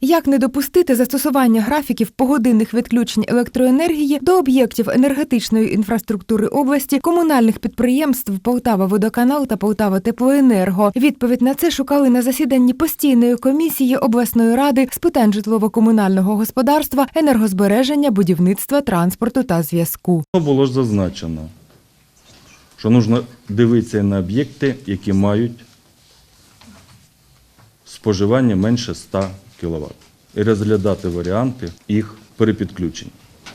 Як не допустити застосування графіків погодинних відключень електроенергії до об'єктів енергетичної інфраструктури області, комунальних підприємств Полтава Водоканал та Полтава Теплоенерго? Відповідь на це шукали на засіданні постійної комісії обласної ради з питань житлово-комунального господарства, енергозбереження, будівництва, транспорту та зв'язку. Було ж зазначено, що потрібно дивитися на об'єкти, які мають споживання менше 100 кВт. І розглядати варіанти їх перепідключень.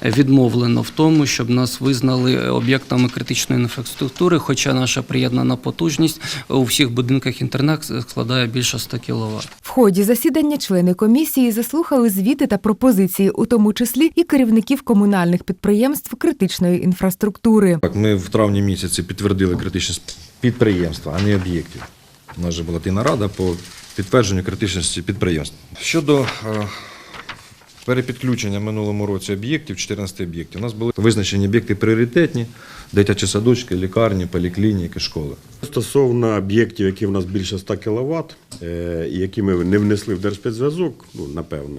відмовлено в тому, щоб нас визнали об'єктами критичної інфраструктури, хоча наша приєднана потужність у всіх будинках інтернет складає більше 100 кВт. В ході засідання члени комісії заслухали звіти та пропозиції, у тому числі і керівників комунальних підприємств критичної інфраструктури. Так, ми в травні місяці підтвердили критичність підприємства, а не об'єктів. У нас же була ті нарада по підтвердженню критичності підприємств. Щодо е, перепідключення в минулому році об'єктів, 14 об'єктів, у нас були визначені об'єкти пріоритетні, дитячі садочки, лікарні, поліклініки, школи. Стосовно об'єктів, які в нас більше 100 кВт, і які ми не внесли в Держспецзв'язок, ну, напевно,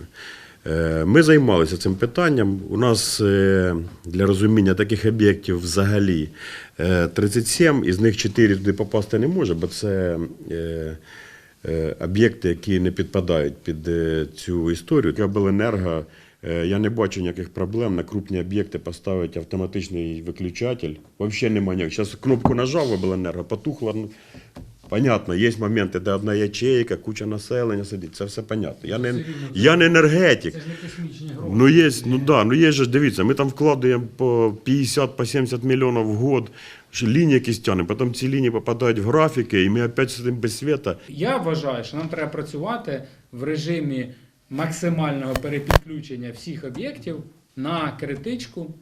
е, ми займалися цим питанням. У нас е, для розуміння таких об'єктів взагалі е, 37, із них 4 туди попасти не може, бо це е, е, об'єкти, які не підпадають під е, цю історію. Кабеленерго, е, я не бачу ніяких проблем на крупні об'єкти поставити автоматичний виключатель. Взагалі немає ніяких. Зараз кнопку нажав обленерго, потухло. ну, Понятно, є моменти, де одна ячейка, куча населення сидить, це все понятно. Я не, я не енергетик. Ну є, ну да, ну є же, дивіться, ми там вкладаємо по 50 по 70 мільйонів в год, лінії якісь тягнемо, потім ці лінії попадають в графіки, і ми опять сидимо без світа. Я вважаю, що нам треба працювати в режимі максимального перепідключення всіх об'єктів на критичку,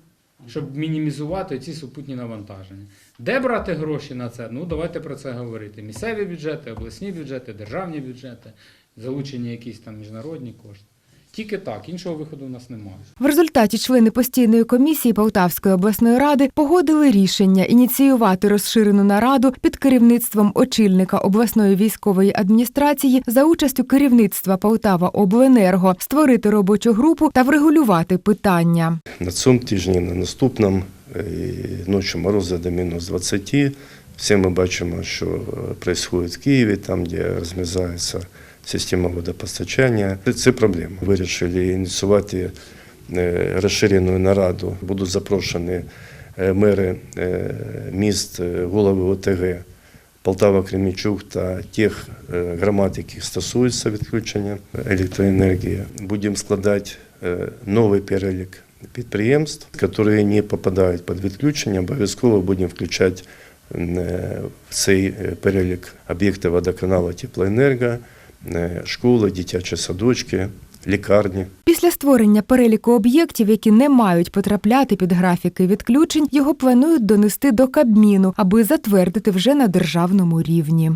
щоб мінімізувати ці супутні навантаження. Де брати гроші на це? Ну давайте про це говорити. Місцеві бюджети, обласні бюджети, державні бюджети, залучені якісь там міжнародні кошти. Тільки так, іншого виходу у нас немає. В результаті члени постійної комісії Полтавської обласної ради погодили рішення ініціювати розширену нараду під керівництвом очільника обласної військової адміністрації за участю керівництва Полтава Обленерго, створити робочу групу та врегулювати питання. На цьому тижні, на наступному, е, ночі морози до мінус 20. Всі ми бачимо, що відбувається в Києві, там, де розмізається система водопостачання. Це проблема. Вирішили ініціювати е, розширену нараду. Будуть запрошені е, мери е, міст, е, голови ОТГ Полтава, Кремічук та тих е, громад, яких стосується відключення електроенергії. Будемо складати е, новий перелік підприємств, які не попадають під відключення. Обов'язково будемо включати е, цей е, перелік об'єкти водоканалу теплоенерго, е, школи, дитячі садочки, лікарні. Після створення переліку об'єктів, які не мають потрапляти під графіки відключень, його планують донести до Кабміну, аби затвердити вже на державному рівні.